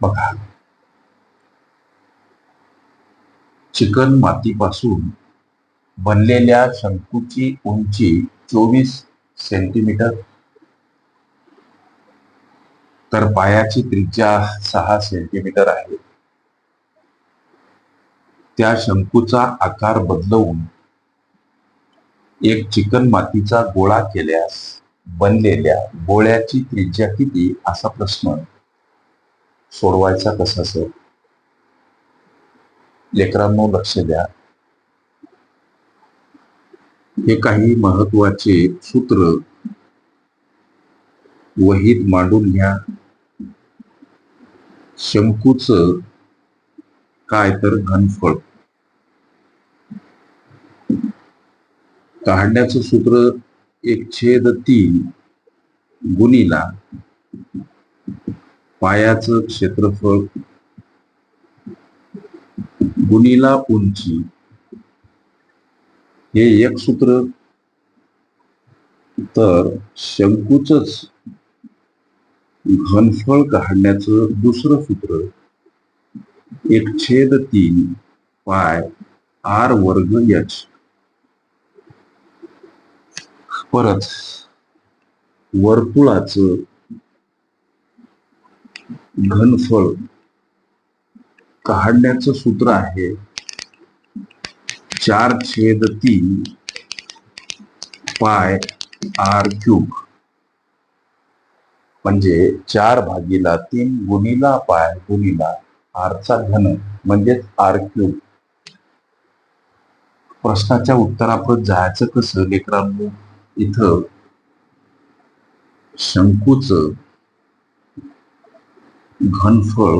बघा. चिकन मातीपासून बनलेल्या शंकूची उंची चोवीस सेंटीमीटर तर पायाची त्रिज्या सहा सेंटीमीटर आहे. त्या शंकूचा आकार बदलवून एक चिकन मातीचा गोळा केल्यास बनलेल्या गोळ्याची त्रिज्या किती? असा प्रश्न. सोडवायचा कसा सर लेकरांनो लक्ष द्या. हे काही महत्त्वाचे सूत्र वहीत मांडून घ्या. शंकूच काय तर घनफळ. काढण्याचं सूत्र एक छेद तीन गुणीला पायाचं क्षेत्रफळ गुणीला उंची. हे एक सूत्र. तर शंकूच घनफळ काढण्याचं दुसरं सूत्र. एक छेद तीन पाय आर वर्ग यच. परत वर्तुळाचं घनफळ काढण्याचं सूत्र आहे चार छेद तीन पाय आर क्यूब. म्हणजे चार भागीला तीन गुणिला पाय गुणीला आरचा घन म्हणजेच आर क्यूब. प्रश्नाच्या उत्तराप्रत जायचं कसं लेकरांनो? इथं शंकूच घनफळ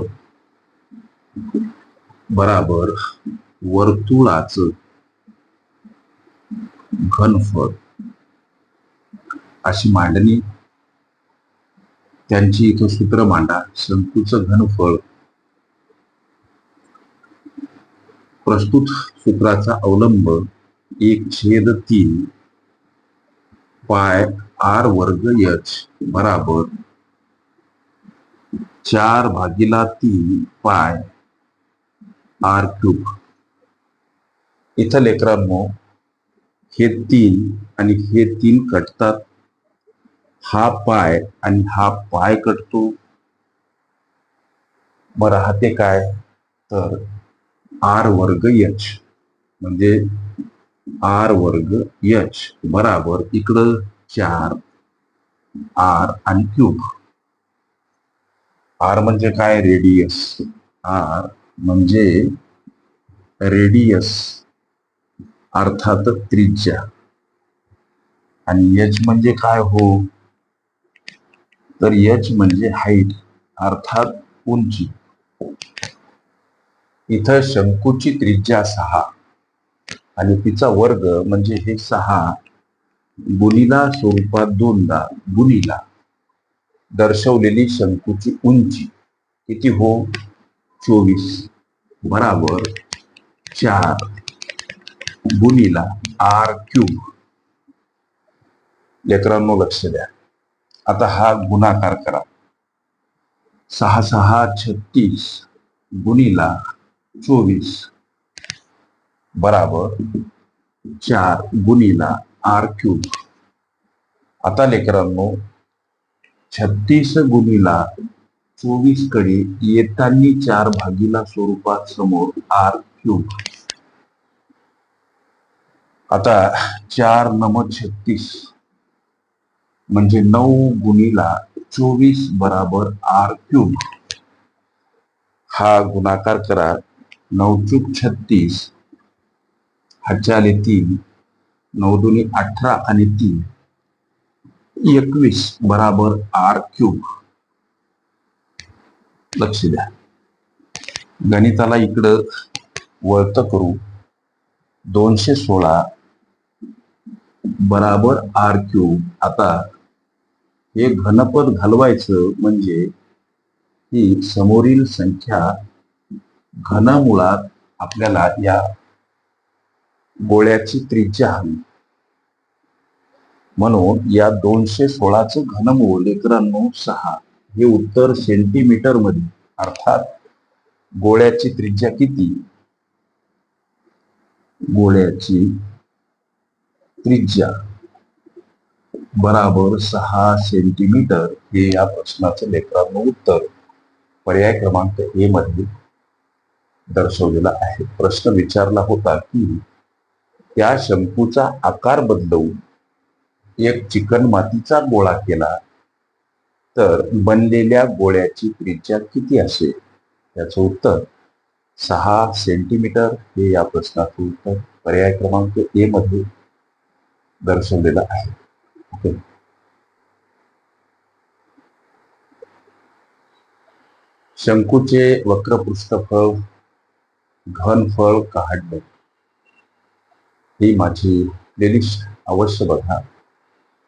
बराबर वर्तुळाचं घनफळ. अशी मांडणी. त्यांची इथं सूत्र मांडा. शंकूचं घनफळ. प्रस्तुत सूत्राचा अवलंब एक छेद तीन पाय आर वर्ग यच बराबर चार भागीला तीन पाय. R cube. इथं लेकरांनो हे तीन आणि हे तीन कटतात. हा पाय आणि हा पाय कटतो. मग राहते काय? तर आर वर्ग यच. म्हणजे आर वर्ग यच बराबर इकडं चार आर आणि क्यूब. आर म्हणजे काय रेडियस? आर म्हणजे रेडियस अर्थात त्रिज्या. आणि एच म्हणजे काय हो? तर एच म्हणजे हाईट अर्थात उंची. इथं शंकूची त्रिज्या सहा आणि तिचा वर्ग म्हणजे हे सहा गुणीला स्वरूपात दोनदा गुणीला. दर्शवलेली शंकूची उंची किती हो? चोवीस बराबर चार गुणीला आर क्यूब. लेकरांनो लक्ष द्या. आता हा गुणाकार करा. सहा सहा छत्तीस गुणीला चोवीस बराबर चार गुणीला आर क्यूब. आता लेकरांनो छत्तीस गुणीला चोवीसकडे येतानी चार भागीला स्वरूपात समोर आर क्यूब. आता चार नम छत्तीस म्हणजे नऊ गुणीला चोवीस बराबर आर क्यूब. हा गुणाकार करा. नऊ चूक छत्तीस हजार आले तीन नऊ दोन्ही अठरा आणि तीन. एकवीस बराबर आर क्यूब. लक्ष द्या. गणिताला इकडं वळत करू. दोनशे सोळा बराबर आर क्यूब. आता हे घनपद घालवायचं म्हणजे ही समोरील संख्या घनमुळात आपल्याला या गोळ्याची त्रिज्या हवी. म्हणून या दोनशे सोळाचं घनमूळ लेकरांनो सहा. हे उत्तर सेंटीमीटरमध्ये. अर्थात गोळ्याची त्रिज्या किती? गोळ्याची त्रिज्या बराबर सहा सेंटीमीटर हे या प्रश्नाचं लेकरांनो उत्तर. पर्याय क्रमांक ए मध्ये दर्शवलेला आहे. प्रश्न विचारला होता की त्या शंकूचा आकार बदलवून एक चिकन मातीचा गोळा केला तर बनलेल्या गोळ्याची त्रिज्या किती असेल? याचं उत्तर सहा सेंटीमीटर. हे या प्रश्नाचं उत्तर पर्याय क्रमांक ए मध्ये दर्शवलेलं आहे. ओके. शंकूचे वक्र पृष्ठफळ घनफळ काढणे ही माझी प्लेलिस्ट अवश्य बघा.